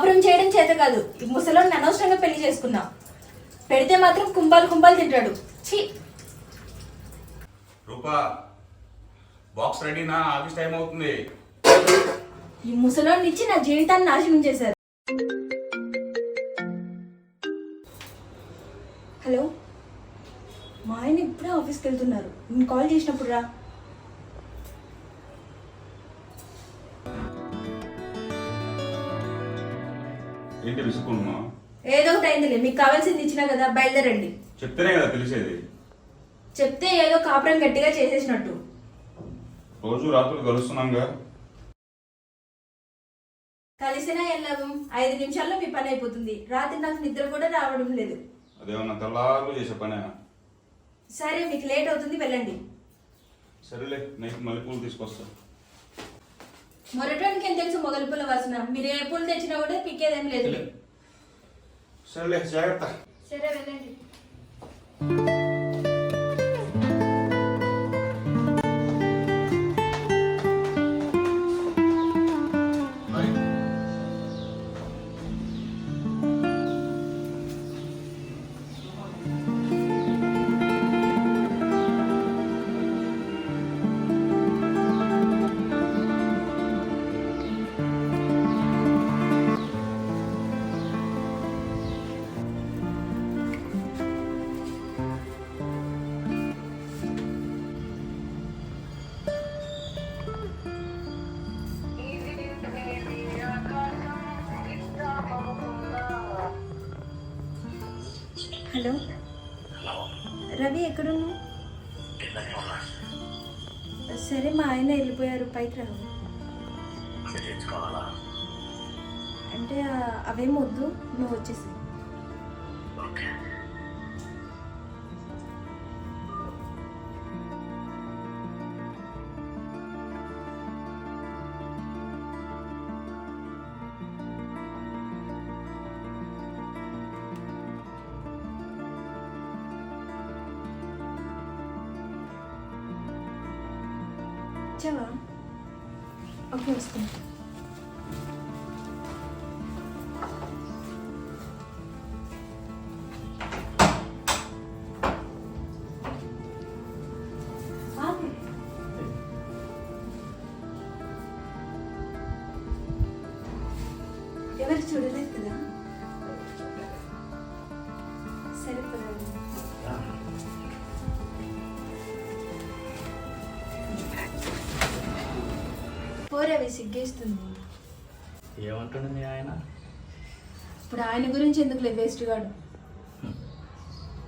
కాపురం చేయడం చేత కాదు. ఈ ముసలోని అనవసరంగా పెళ్ళి చేసుకున్నా పెడితే మాత్రం కుంభాలు కుంభాలు తింటాడు. ఛీ! రూపా బాక్స్ రెడీనా ఆఫీస్ టైం అవుతుంది. ఈ ముసలోని ఇచ్చి నా జీవితాన్ని నాశనం చేశారు. హలో? మా ఆయన ఇప్పుడే ఆఫీస్కి వెళ్తున్నారు. నేను కాల్ చేసినప్పుడు రా. ఏంటి విసుక్కున్నా ఏదో ఒకటి అయిందిలే మీకు కావాల్సింది ఇచ్చినా కదా బయలుదేరండి. చెప్తేనే కదా తెలిసేది చెప్తే ఏదో కాపురం గట్టిగా చేసేసినట్టు. రోజు రాత్రులు కలుస్తున్నాంగా కలిసినా వెళ్ళాము ఐదు నిమిషాల్లో మీ పని అయిపోతుంది. రాత్రి నాకు నిద్ర కూడా రావడం లేదు. అదేమన్నా తెల్లారు చేసే పనే సరే మీకు లేట్ అవుతుంది వెళ్ళండి. సరేలే నైట్ మళ్ళీ పూలు తీసుకొస్తా. మొరటానికి ఏం తెలుసు మొగలి పూల వాసన? మీరు ఏ పూలు తెచ్చినా కూడా పిక్కేదేం లేదు. సరేలే జాగ్రత్త. సరే వెళ్ళండి. హలో. రవి ఎక్కడున్నావు? సరే మా ఆయన వెళ్ళిపోయారు. పైకి తెచ్చుకోవాలా? అంటే అవేం వద్దు. నువ్వు వచ్చేసి వచ్చావా ఓకే పోరవి సిగ్గేస్తుంది. ఏమంటుండు మీ ఆయన? ఇప్పుడు ఆయన గురించి ఎందుకు వేస్ట్ గాడు?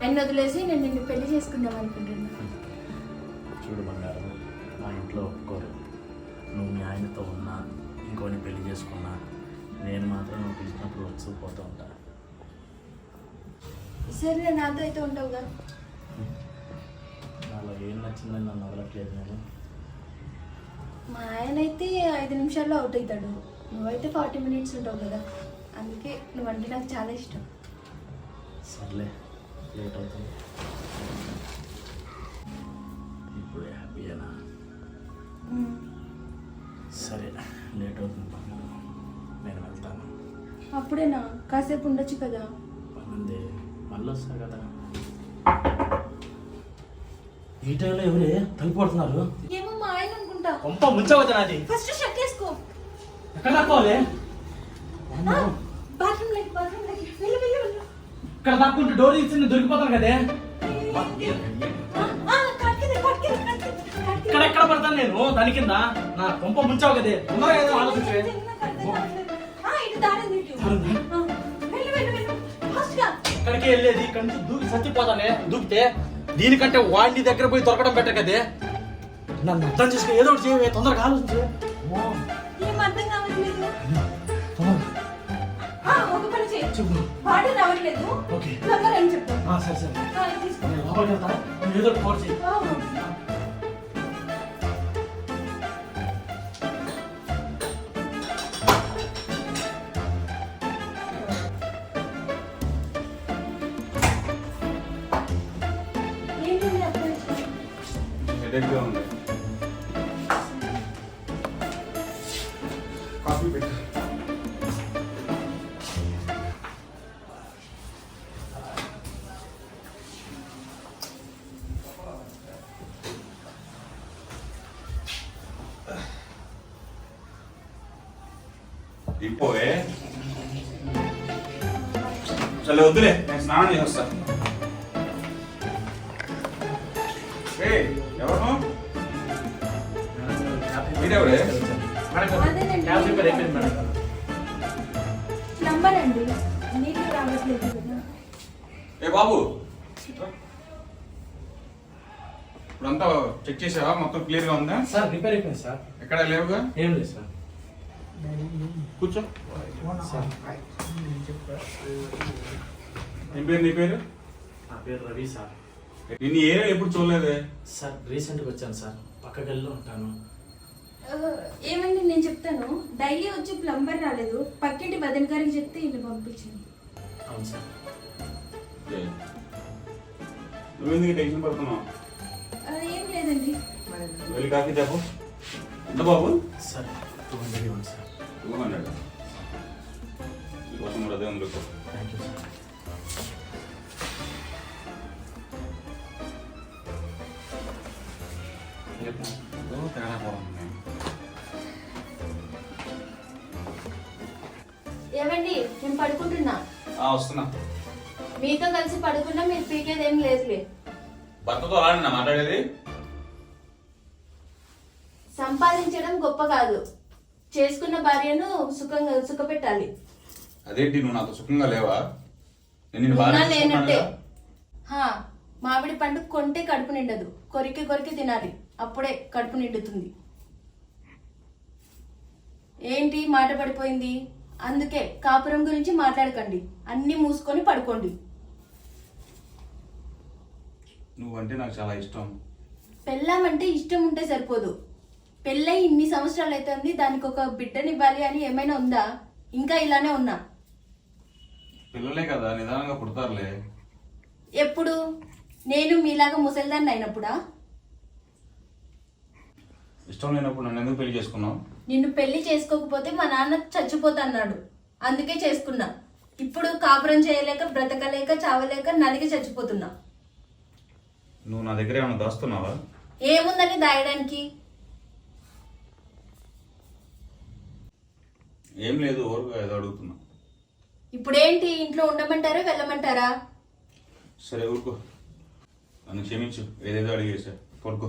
ఆయన వదిలేసి నేను నిన్ను పెళ్ళి చేసుకుందాం అనుకుంటున్నా. చూడు బంగారం మా ఇంట్లో ఒప్పుకోరు. నువ్వు మీ ఆయనతో ఉన్నా ఇంకోని పెళ్ళి చేసుకున్నా నేను మాత్రం నువ్వు పిలిచినప్పుడు వచ్చి పోతూ ఉంటా. సరే నాతో అయితే ఉంటావుగా నాలో ఏం నచ్చిందని నన్ను వదలట్లేదు నేను మా ఆయన అయితే ఐదు నిమిషాల్లో అవుట్ అవుతాడు నువ్వైతే ఫార్టీ మినిట్స్ ఉంటావు కదా. అందుకే నువ్వంటే నాకు చాలా ఇష్టం. సర్లే లేట్ అవుతుంది. ఇప్పుడు హ్యాపీయేనా సరే లేట్ అవుతుంది నేను వెళ్తాను. అప్పుడేనా? కాసేపు ఉండొచ్చు కదా. పనుంది. మళ్ళీ వస్తా కదా. ఈ టైంలో ఎవరే? తలుపు పడుతున్నారు ఏమో మా ఆయన అనుకుంటా కొంప ముంచవద్దు నాది. ఫస్ట్ షక్ వేసుకో. ఎక్కడ దాక్కోవాలి? బాత్రూమ్ లేక బాత్రూమ్ లేక వెళ్ళు వెళ్ళు వెళ్ళు. ఇక్కడ దాక్కుంటే డోర్ తీసి దొరికిపోతాను కదే. ఇక్కడ ఎక్కడ పడతాను నేను? దాని కింద. నా కొంప ముంచావు కదే. తొందరగా ఏదో ఆలోచించే. ఇక్కడికి వెళ్ళేది ఇక్కడ నుంచి దూకి చచ్చిపోతానే. దూకితే దీనికంటే వాడిని దగ్గర పోయి దొరకడం బెటర్ కదే. నన్ను అర్థం చేసుకో ఏదో ఒకటి చేయవే తొందరగా ఆలోచించే ఏం అర్థం కావట్లేదు? తొందరగా. ఆ, ఒక పని చేయి. రావట్లేదు. ఓకే. తొందరగా సరే సరే. తీసుకో. లోపలికి వెళ్తా ఏదో ఒకటి కాఫీ పెట్టు ఇప్పో చల్లే వద్దులే నేను స్నానం చేసి వస్తా ఎవరు మీరెవరే అదేనండి. క్యాబ్ రిపేర్ అయిపోయింది మేడం. నంబర్ అండి నీళ్ళు రావట్లేదు ఏ బాబు? ఇప్పుడంతా చెక్ చేసావా? మొత్తం క్లియర్గా ఉందా? సార్ రిపేర్ అయిపోయింది సార్. ఎక్కడ లేవుగా? ఏం లేదు సార్. కూర్చో. సార్. ఏం పేరు నీ పేరు? నా పేరు రవి సార్. నిన్ను ఏ ఎప్పుడు చూడలేదే? సార్ రీసెంట్గా వచ్చాను సార్. పక్కగల్లో ఉంటాను. ఆ, ఏమండి నేను చెప్తాను. డైలీ వచ్చి ప్లంబర్ రాలేదు. పక్కింటి బదన్ గారికి చెప్తే ఇల్లు పంపించాను అవును సార్. నువ్వెందుకు టెన్షన్ పడుతున్నావు? ఏం లేదండి. వెళ్ళి చెప్పు ఎంత బాబు? సార్ టూ హండ్రెడ్ ఇవ్వండి సార్. Two hundred? మీకోసం కూడా అదే. Thank you sir. తేడా పోతుంది. ఏమండి నేను పడుకుంటున్నా. వస్తున్నా. మీతో కలిసి పడుకున్నా మీరు పీకేది ఏం లేదులే. భర్తతో మాట్లాడేది? సంపాదించడం గొప్ప కాదు. చేసుకున్న భార్యను సుఖంగా సుఖపెట్టాలి. అదేంటి నువ్వు నాతో సుఖంగా లేవా? నేను ఉన్నా లేనట్టే. హా, మామిడి పండు కొంటే కడుపు నిండదు. కొరికి కొరికి తినాలి. అప్పుడే కడుపు నిండుతుంది. ఏంటి మాట పడిపోయింది? అందుకే కాపురం గురించి మాట్లాడకండి. అన్ని మూసుకొని పడుకోండి. నువ్వంటే నాకు చాలా ఇష్టం. పెళ్ళామంటే ఇష్టం ఉంటే సరిపోదు. పెళ్ళై ఇన్ని సంవత్సరాలు అవుతుంది దానికి ఒక బిడ్డనివ్వాలి అని ఏమైనా ఉందా? ఇంకా ఇలానే ఉన్నా. పిల్లలే కదా నిదానంగా పుడతారులే. ఎప్పుడు? నేను మీలాగా ముసలిదాన్ని అయినప్పుడా? ఇష్టం లేనప్పుడు నన్ను ఎందుకు పెళ్ళి చేసుకున్నావు? నిన్ను పెళ్ళి చేసుకోకపోతే మా నాన్న చచ్చిపోతన్నాడు. అందుకే చేసుకున్నా. ఇప్పుడు కాపురం చేయలేక బ్రతకలేక చావలేక నలిగి చచ్చిపోతున్నా. నువ్వు నా దగ్గర ఏమైనా దాస్తున్నావా? ఏముందని దాయడానికి? ఏం లేదు ఓరుగా ఏదో అడుగుతున్నా. ఇప్పుడేంటి? ఇంట్లో ఉండమంటారా వెళ్ళమంటారా? సరే ఊరుకో. నన్ను క్షమించు. ఏదేదో అడిగేసా. పడుకో.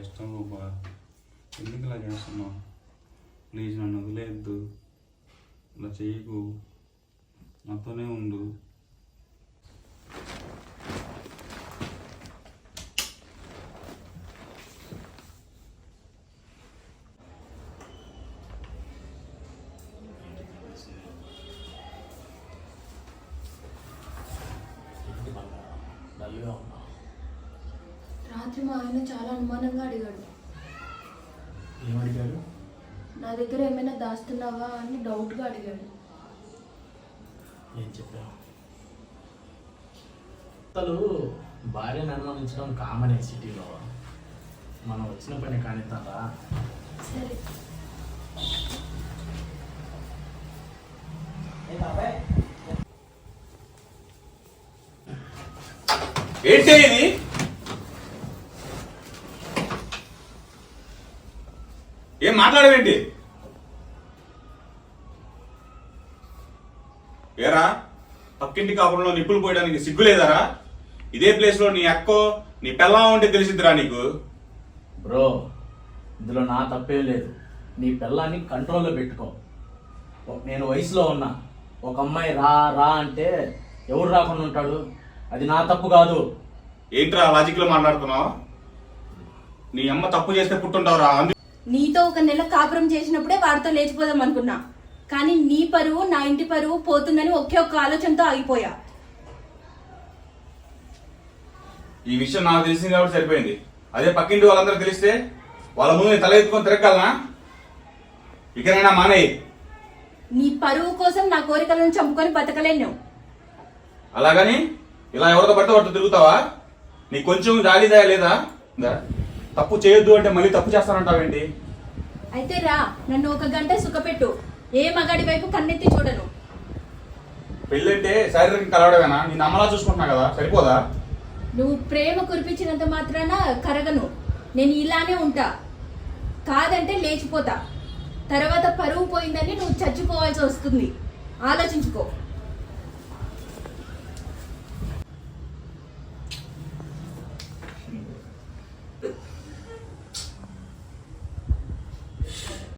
ఇష్టం బాబా ఎందుకు ఇలా చేస్తున్నావు? ప్లీజ్ నన్ను వదిలేయద్దు. ఇలా చేయకు. నాతోనే ఉండు. ఏంటి డల్గా ఉన్నా. రాత్రి మా ఆయన చాలా అనుమానంగా అడిగాడు. ఏమడిగాడు? నా దగ్గర ఏమైనా దాస్తున్నావా అని డౌట్గా అడిగాడు. ఏం చెప్పావు? అసలు భార్యను అనుమానించడం కామన్ ఈ సిటీలో. మనం వచ్చిన పని కానిస్తారా సరే. ఏంటి ఇది? మాట్లాడవేంటి? ఏరా పక్కింటి కాపురంలో నిప్పులు పోయడానికి సిగ్గు లేదారా? ఇదే ప్లేస్లో నీ అక్కో నీ పెళ్ళా ఉంటే తెలిసిద్దిరా నీకు. బ్రో ఇందులో నా తప్పేం లేదు. నీ పిల్లాన్ని కంట్రోల్లో పెట్టుకో. నేను వయసులో ఉన్నా. ఒక అమ్మాయి రా రా అంటే ఎవరు రాకుండా ఉంటాడు? అది నా తప్పు కాదు. ఏంట్రా లాజిక్లో మాట్లాడుతున్నావు? నీ అమ్మ తప్పు చేస్తే పుట్టుంటావురా. నీతో ఒక నెల కాపురం చేసినప్పుడే వాడితో లేచిపోదాం అనుకున్నా. కానీ నీ పరువు నా ఇంటి పరువు పోతుందని ఒకే ఒక్క ఆలోచనతో ఆగిపోయా. ఈ విషయం నాకు తెలిసింది కాబట్టి సరిపోయింది. అదే పక్కింటి వాళ్ళందరూ తెలిస్తే వాళ్ళ ముందు నేను తల ఎత్తుకొని తిరగలనా ఇకనైనా మానేయి. నీ పరువు కోసం నా కోరికలను చంపుకొని బతకలేను. నువ్వు. అలాగని ఇలా ఎవరితో పడితే వాటితో తిరుగుతావా? నీకు కొంచెం జాలి దయ లేదా. తప్పు చేయొద్దు అంటే మళ్ళీ తప్పు చేస్తానంటావేంటి? అయితే రా నన్ను ఒక గంట సుఖపెట్టు. ఏ మగాడి వైపు కన్నెత్తి చూడను. పెళ్ళంటే శారీరకం కలవడమేనా? నేను అమ్మలా చూసుకుంటున్నా కదా సరిపోదా? నువ్వు ప్రేమ కురిపించినంత మాత్రాన కరగను. నేను ఇలానే ఉంటా. కాదంటే లేచిపోతా. తర్వాత పరువు పోయిందని నువ్వు చచ్చిపోవాల్సి వస్తుంది. ఆలోచించుకో.